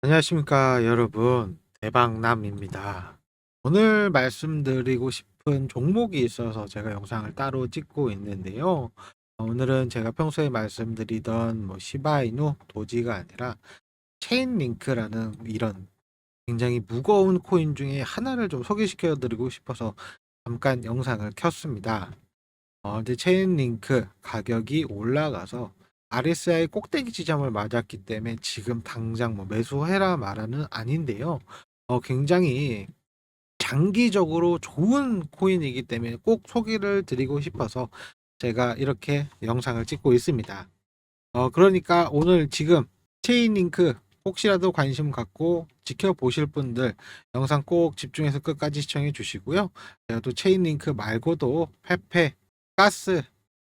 안녕하십니까 여러분 대박남입니다. 오늘 말씀드리고 싶은 종목이 있어서 제가 영상을 따로 찍고 있는데요. 어, 오늘은 제가 평소에 말씀드리던 뭐 시바이누 도지가 아니라 체인링크라는 이런 굉장히 무거운 코인 중에 하나를 좀 소개시켜 드리고 싶어서 잠깐 영상을 켰습니다. 어, 근데 체인링크 가격이 올라가서 RSI 꼭대기 지점을 맞았기 때문에 지금 당장 뭐 매수해라 말하는 아닌데요. 어, 굉장히 장기적으로 좋은 코인이기 때문에 꼭 소개를 드리고 싶어서 제가 이렇게 영상을 찍고 있습니다. 어, 그러니까 오늘 지금 체인링크 혹시라도 관심 갖고 지켜보실 분들 영상 꼭 집중해서 끝까지 시청해 주시고요. 제가 또 체인링크 말고도 페페, 가스,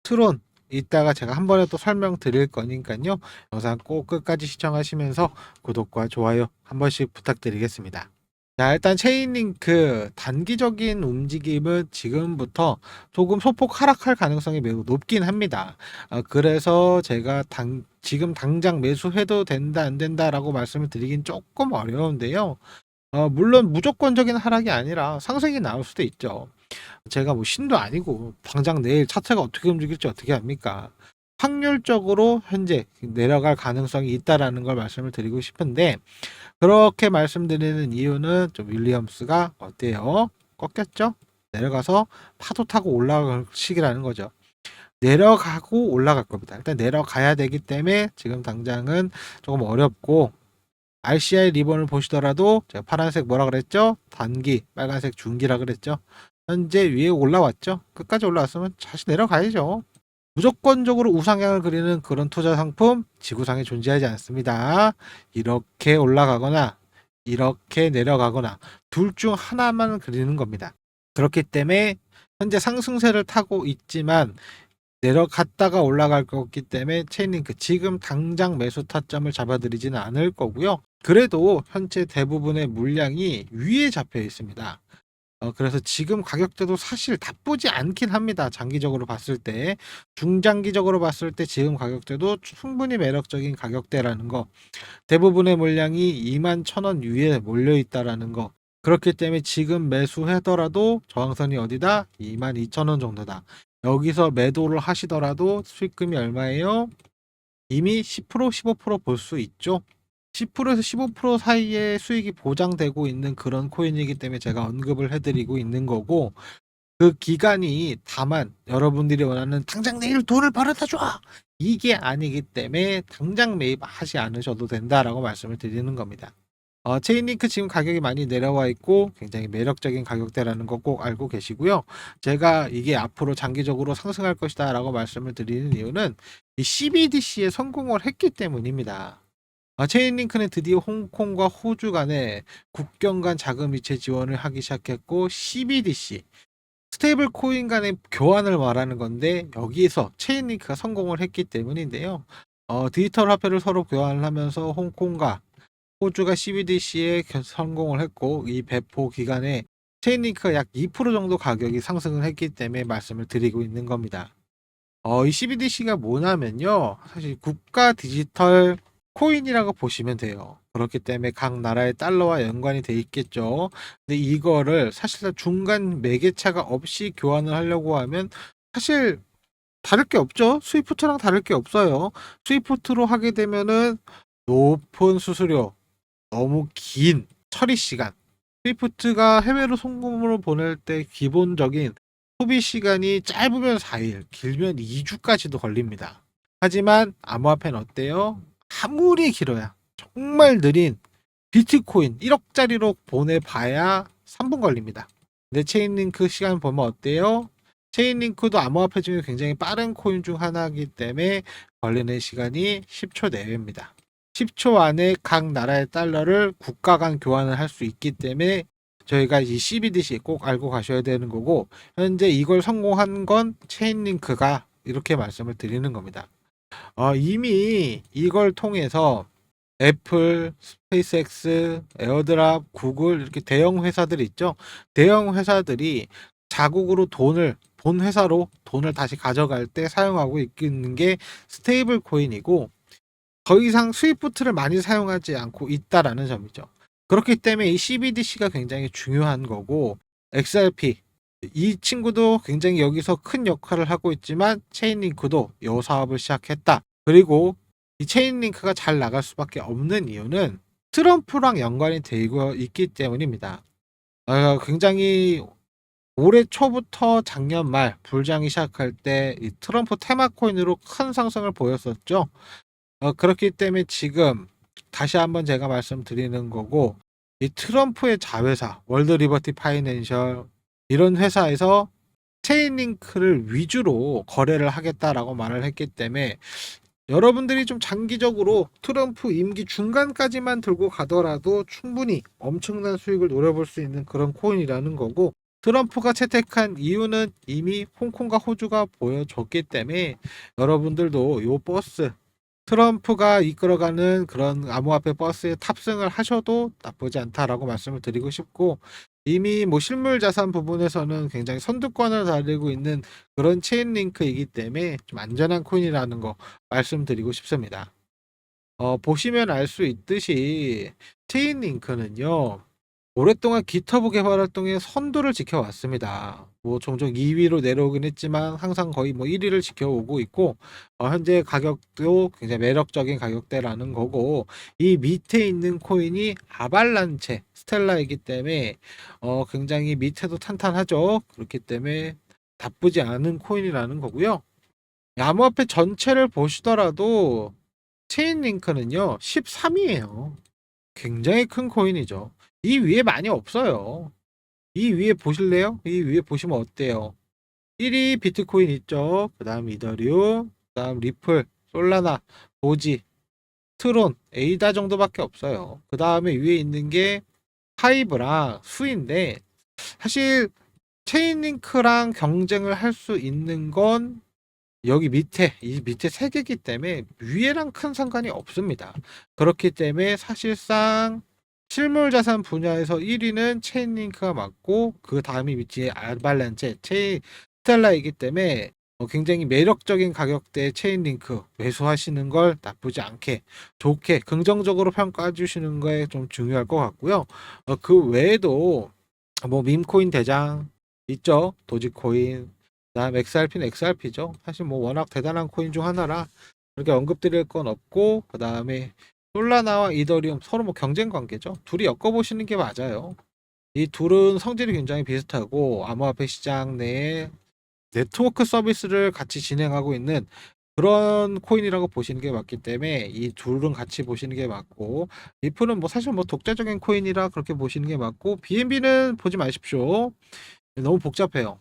트론 이따가 제가 한 번에 또 설명 드릴 거니까요. 영상 꼭 끝까지 시청하시면서 구독과 좋아요 한 번씩 부탁드리겠습니다. 자, 일단 체인링크 단기적인 움직임은 지금부터 조금 소폭 하락할 가능성이 매우 높긴 합니다. 어, 그래서 제가 당, 지금 당장 매수해도 된다, 안 된다라고 말씀을 드리긴 조금 어려운데요. 어, 물론 무조건적인 하락이 아니라 상승이 나올 수도 있죠. 제가 뭐 신도 아니고 당장 내일 차트가 어떻게 움직일지 어떻게 합니까? 확률적으로 현재 내려갈 가능성이 있다라는 걸 말씀을 드리고 싶은데 그렇게 말씀드리는 이유는 좀 윌리엄스가 어때요? 꺾였죠? 내려가서 파도 타고 올라갈 시기라는 거죠. 내려가고 올라갈 겁니다. 일단 내려가야 되기 때문에 지금 당장은 조금 어렵고 RCI 리본을 보시더라도 제가 파란색 뭐라 그랬죠? 단기, 빨간색 중기라 그랬죠? 현재 위에 올라왔죠? 끝까지 올라왔으면 다시 내려가야죠. 무조건적으로 우상향을 그리는 그런 투자 상품 지구상에 존재하지 않습니다. 이렇게 올라가거나 이렇게 내려가거나 둘 중 하나만 그리는 겁니다. 그렇기 때문에 현재 상승세를 타고 있지만 내려갔다가 올라갈 거기 때문에 체인링크 지금 당장 매수 타점을 잡아드리지는 않을 거고요. 그래도 현재 대부분의 물량이 위에 잡혀 있습니다. 어, 그래서 지금 가격대도 사실 나쁘지 않긴 합니다. 장기적으로 봤을 때. 중장기적으로 봤을 때 지금 가격대도 충분히 매력적인 가격대라는 거. 대부분의 물량이 2만 1,000원 위에 몰려 있다라는 거. 그렇기 때문에 지금 매수하더라도 저항선이 어디다? 2만 2천 원 정도다. 여기서 매도를 하시더라도 수익금이 얼마예요? 이미 10% 15%볼 수 있죠. 10%에서 15% 사이에 수익이 보장되고 있는 그런 코인이기 때문에 제가 언급을 해드리고 있는 거고 그 기간이 다만 여러분들이 원하는 당장 내일 돈을 벌어다 줘 이게 아니기 때문에 당장 매입하지 않으셔도 된다라고 말씀을 드리는 겁니다. 어, 체인링크 지금 가격이 많이 내려와 있고 굉장히 매력적인 가격대라는 거 꼭 알고 계시고요. 제가 이게 앞으로 장기적으로 상승할 것이다 라고 말씀을 드리는 이유는 이 CBDC에 성공을 했기 때문입니다. 아, 체인 링크는 드디어 홍콩과 호주 간에 국경 간 자금 이체 지원을 하기 시작했고 CBDC 스테이블 코인 간의 교환을 말하는 건데 여기에서 체인 링크가 성공을 했기 때문인데요. 어, 디지털 화폐를 서로 교환을 하면서 홍콩과 호주가 CBDC에 성공을 했고 이 배포 기간에 체인 링크가 약 2% 정도 가격이 상승을 했기 때문에 말씀을 드리고 있는 겁니다. 어, 이 CBDC가 뭐냐면요. 사실 국가 디지털 코인이라고 보시면 돼요. 그렇기 때문에 각 나라의 달러와 연관이 돼 있겠죠. 근데 이거를 사실상 중간 매개차가 없이 교환을 하려고 하면 사실 다를 게 없죠. 스위프트랑 다를 게 없어요. 스위프트로 하게 되면은 높은 수수료, 너무 긴 처리 시간. 스위프트가 해외로 송금으로 보낼 때 기본적인 소비 시간이 짧으면 4일, 길면 2주까지도 걸립니다. 하지만 암호화폐는 어때요? 아무리 길어야 정말 느린 비트코인 1억짜리로 보내봐야 3분 걸립니다. 근데 체인링크 시간 보면 어때요? 체인링크도 암호화폐 중에 굉장히 빠른 코인 중 하나이기 때문에 걸리는 시간이 10초 내외입니다. 10초 안에 각 나라의 달러를 국가 간 교환을 할 수 있기 때문에 저희가 이 CBDC 꼭 알고 가셔야 되는 거고 현재 이걸 성공한 건 체인링크가 이렇게 말씀을 드리는 겁니다. 어, 이미 이걸 통해서 애플, 스페이스X, 에어드랍, 구글 이렇게 대형 회사들이 있죠. 대형 회사들이 자국으로 돈을 본 회사로 돈을 다시 가져갈 때 사용하고 있는 게 스테이블 코인이고 더 이상 스위프트를 많이 사용하지 않고 있다라는 점이죠. 그렇기 때문에 이 CBDC가 굉장히 중요한 거고 XRP 이 친구도 굉장히 여기서 큰 역할을 하고 있지만 체인링크도 이 사업을 시작했다. 그리고 이 체인링크가 잘 나갈 수밖에 없는 이유는 트럼프랑 연관이 되고 있기 때문입니다. 어, 굉장히 올해 초부터 작년 말 불장이 시작할 때이 트럼프 테마 코인으로 큰 상승을 보였었죠. 어, 그렇기 때문에 지금 다시 한번 제가 말씀드리는 거고 이 트럼프의 자회사 월드 리버티 파이낸셜 이런 회사에서 체인링크를 위주로 거래를 하겠다라고 말을 했기 때문에 여러분들이 좀 장기적으로 트럼프 임기 중간까지만 들고 가더라도 충분히 엄청난 수익을 노려볼 수 있는 그런 코인이라는 거고 트럼프가 채택한 이유는 이미 홍콩과 호주가 보여줬기 때문에 여러분들도 요 버스 트럼프가 이끌어가는 그런 암호화폐 버스에 탑승을 하셔도 나쁘지 않다라고 말씀을 드리고 싶고 이미 뭐 실물 자산 부분에서는 굉장히 선두권을 달리고 있는 그런 체인 링크이기 때문에 좀 안전한 코인이라는 거 말씀드리고 싶습니다. 어, 보시면 알 수 있듯이 체인 링크는요. 오랫동안 기터브 개발 활동의 선두를 지켜왔습니다. 뭐 종종 2위로 내려오긴 했지만 항상 거의 뭐 1위를 지켜오고 있고 어, 현재 가격도 굉장히 매력적인 가격대라는 거고 이 밑에 있는 코인이 아발란체 스텔라이기 때문에 어, 굉장히 밑에도 탄탄하죠. 그렇기 때문에 나쁘지 않은 코인이라는 거고요. 암호화폐 전체를 보시더라도 체인링크는요 13위예요. 굉장히 큰 코인이죠. 이 위에 많이 없어요. 이 위에 보실래요? 이 위에 보시면 어때요? 1위 비트코인 있죠. 그 다음 이더리움, 그 다음 리플, 솔라나, 도지, 트론, 에이다 정도밖에 없어요. 그 다음에 위에 있는 게 하이브랑 수인데 사실 체인링크랑 경쟁을 할 수 있는 건 여기 밑에 이 밑에 세 개기 때문에 위에랑 큰 상관이 없습니다. 그렇기 때문에 사실상 실물 자산 분야에서 1위는 체인링크가 맞고 그 다음이 밑에 아발란체, 체인 스텔라이기 때문에 어, 굉장히 매력적인 가격대의 체인링크 매수하시는 걸 나쁘지 않게 좋게 긍정적으로 평가해 주시는 거에 좀 중요할 것 같고요. 어, 그 외에도 뭐 밈코인 대장 있죠. 도지코인, 그다음 XRP는 XRP죠. 사실 뭐 워낙 대단한 코인 중 하나라 이렇게 언급드릴 건 없고 그 다음에 솔라나와 이더리움 서로 뭐 경쟁 관계죠. 둘이 엮어보시는 게 맞아요. 이 둘은 성질이 굉장히 비슷하고 암호화폐 시장 내에 네트워크 서비스를 같이 진행하고 있는 그런 코인이라고 보시는 게 맞기 때문에 이 둘은 같이 보시는 게 맞고 리플은 뭐 사실 뭐 독자적인 코인이라 그렇게 보시는 게 맞고 BNB는 보지 마십시오. 너무 복잡해요.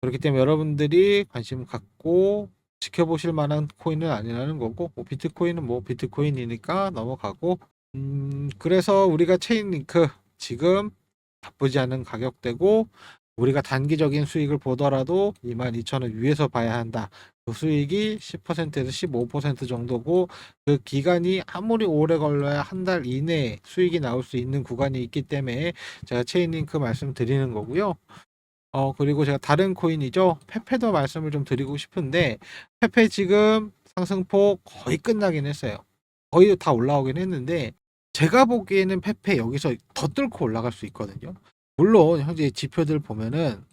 그렇기 때문에 여러분들이 관심 갖고 지켜보실 만한 코인은 아니라는 거고 뭐 비트코인은 뭐 비트코인이니까 넘어가고 음 그래서 우리가 체인링크 지금 나쁘지 않은 가격대고 우리가 단기적인 수익을 보더라도 22,000원 위에서 봐야 한다. 그 수익이 10%에서 15% 정도고 그 기간이 아무리 오래 걸려야 한 달 이내에 수익이 나올 수 있는 구간이 있기 때문에 제가 체인링크 말씀드리는 거고요. 어 그리고 제가 다른 코인이죠. 페페도 말씀을 좀 드리고 싶은데 페페 지금 상승폭 거의 끝나긴 했어요. 거의 다 올라오긴 했는데 제가 보기에는 페페 여기서 더 뚫고 올라갈 수 있거든요. 물론 현재 지표들 보면은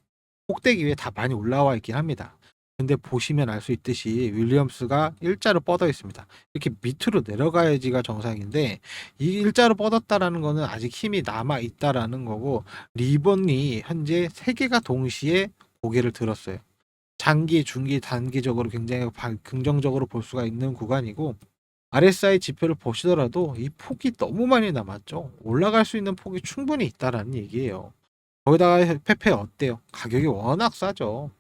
꼭대기 위에 다 많이 올라와 있긴 합니다. 근데 보시면 알 수 있듯이 윌리엄스가 일자로 뻗어 있습니다. 이렇게 밑으로 내려가야지가 정상인데 이 일자로 뻗었다라는 거는 아직 힘이 남아 있다라는 거고 리본이 현재 세 개가 동시에 고개를 들었어요. 장기, 중기, 단기적으로 굉장히 바- 긍정적으로 볼 수가 있는 구간이고 RSI 지표를 보시더라도 이 폭이 너무 많이 남았죠. 올라갈 수 있는 폭이 충분히 있다라는 얘기예요. 거기다가 페페 어때요? 가격이 워낙 싸죠.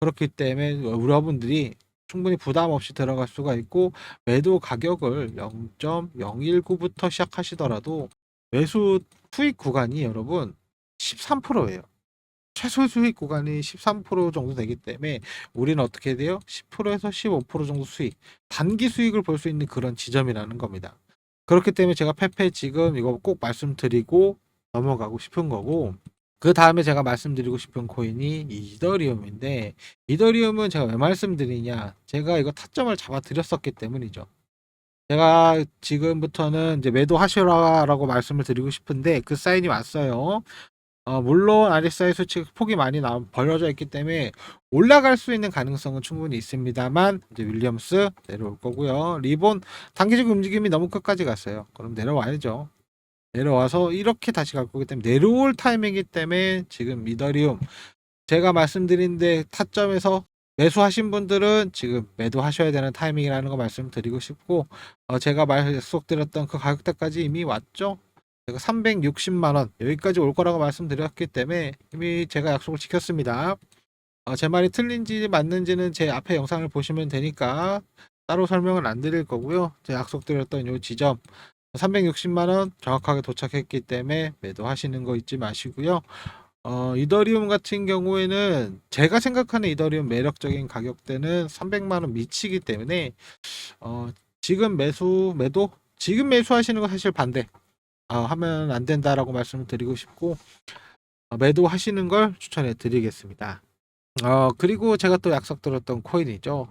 그렇기 때문에 여러분들이 충분히 부담 없이 들어갈 수가 있고 매도 가격을 0.019부터 시작하시더라도 매수 수익 구간이 여러분 13%예요. 최소 수익 구간이 13% 정도 되기 때문에 우리는 어떻게 돼요? 10%에서 15% 정도 수익, 단기 수익을 볼 수 있는 그런 지점이라는 겁니다. 그렇기 때문에 제가 페페 지금 이거 꼭 말씀드리고 넘어가고 싶은 거고 그 다음에 제가 말씀드리고 싶은 코인이 이더리움인데 이더리움은 제가 왜 말씀드리냐 제가 이거 타점을 잡아 드렸었기 때문이죠 제가 지금부터는 이제 매도하시라라고 말씀을 드리고 싶은데 그 사인이 왔어요. 어, 물론 RSI 수치 폭이 많이 나, 벌어져 있기 때문에 올라갈 수 있는 가능성은 충분히 있습니다만 이제 윌리엄스 내려올 거고요. 리본 단기적 움직임이 너무 끝까지 갔어요. 그럼 내려와야죠. 내려와서 이렇게 다시 갈 거기 때문에 내려올 타이밍이기 때문에 지금 미더리움 제가 말씀드린데 타점에서 매수하신 분들은 지금 매도하셔야 되는 타이밍이라는 거 말씀드리고 싶고 어, 제가 말속드렸던 그 가격대까지 이미 왔죠. 제가 360만 원 여기까지 올 거라고 말씀드렸기 때문에 이미 제가 약속을 지켰습니다. 어, 제 말이 틀린지 맞는지는 제 앞에 영상을 보시면 되니까 따로 설명은 안 드릴 거고요. 제가 약속드렸던 요 지점 360만 원 정확하게 도착했기 때문에 매도하시는 거 잊지 마시고요. 어, 이더리움 같은 경우에는 제가 생각하는 이더리움 매력적인 가격대는 300만 원 미치기 때문에 어, 지금 매수 매도 지금 매수하시는 거 사실 반대 아, 하면 안 된다라고 말씀을 드리고 싶고 어, 매도하시는 걸 추천해 드리겠습니다. 어, 그리고 제가 또 약속드렸던 코인이죠.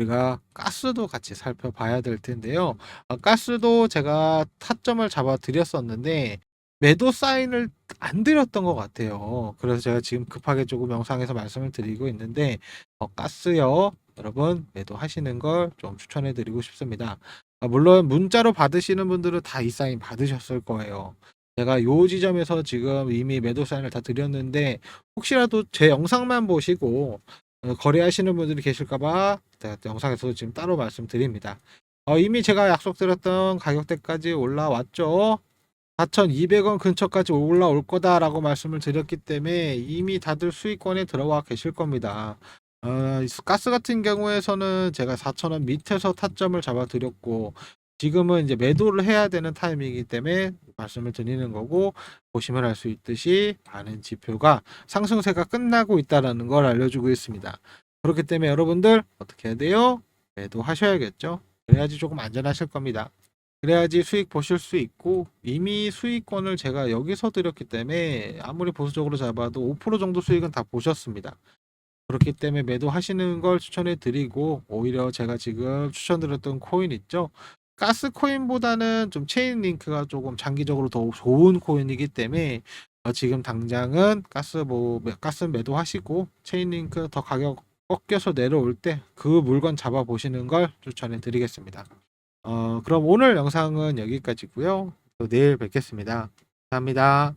우리가 가스도 같이 살펴봐야 될 텐데요. 어, 가스도 제가 타점을 잡아 드렸었는데 매도 사인을 안 드렸던 것 같아요. 그래서 제가 지금 급하게 조금 영상에서 말씀을 드리고 있는데 어, 가스요. 여러분 매도하시는 걸 좀 추천해 드리고 싶습니다. 아, 물론 문자로 받으시는 분들은 다 이 사인 받으셨을 거예요. 제가 요 지점에서 지금 이미 매도 사인을 다 드렸는데 혹시라도 제 영상만 보시고 어, 거래하시는 분들이 계실까봐 영상에서도 지금 따로 말씀드립니다. 어, 이미 제가 약속드렸던 가격대까지 올라왔죠. 4,200원 근처까지 올라올 거다라고 말씀을 드렸기 때문에 이미 다들 수익권에 들어와 계실 겁니다. 어, 가스 같은 경우에서는 제가 4,000원 밑에서 타점을 잡아 드렸고 지금은 이제 매도를 해야 되는 타이밍이기 때문에 말씀을 드리는 거고 보시면 알 수 있듯이 많은 지표가 상승세가 끝나고 있다라는 걸 알려주고 있습니다. 그렇기 때문에 여러분들 어떻게 해야 돼요? 매도하셔야겠죠. 그래야지 조금 안전하실 겁니다. 그래야지 수익 보실 수 있고 이미 수익권을 제가 여기서 드렸기 때문에 아무리 보수적으로 잡아도 5% 정도 수익은 다 보셨습니다. 그렇기 때문에 매도하시는 걸 추천해 드리고 오히려 제가 지금 추천드렸던 코인 있죠. 가스 코인보다는 좀 체인 링크가 조금 장기적으로 더 좋은 코인이기 때문에 어, 지금 당장은 가스 뭐 가스 매도하시고 체인 링크 더 가격 꺾여서 내려올 때 그 물건 잡아 보시는 걸 추천해 드리겠습니다. 어, 그럼 오늘 영상은 여기까지고요. 또 내일 뵙겠습니다. 감사합니다.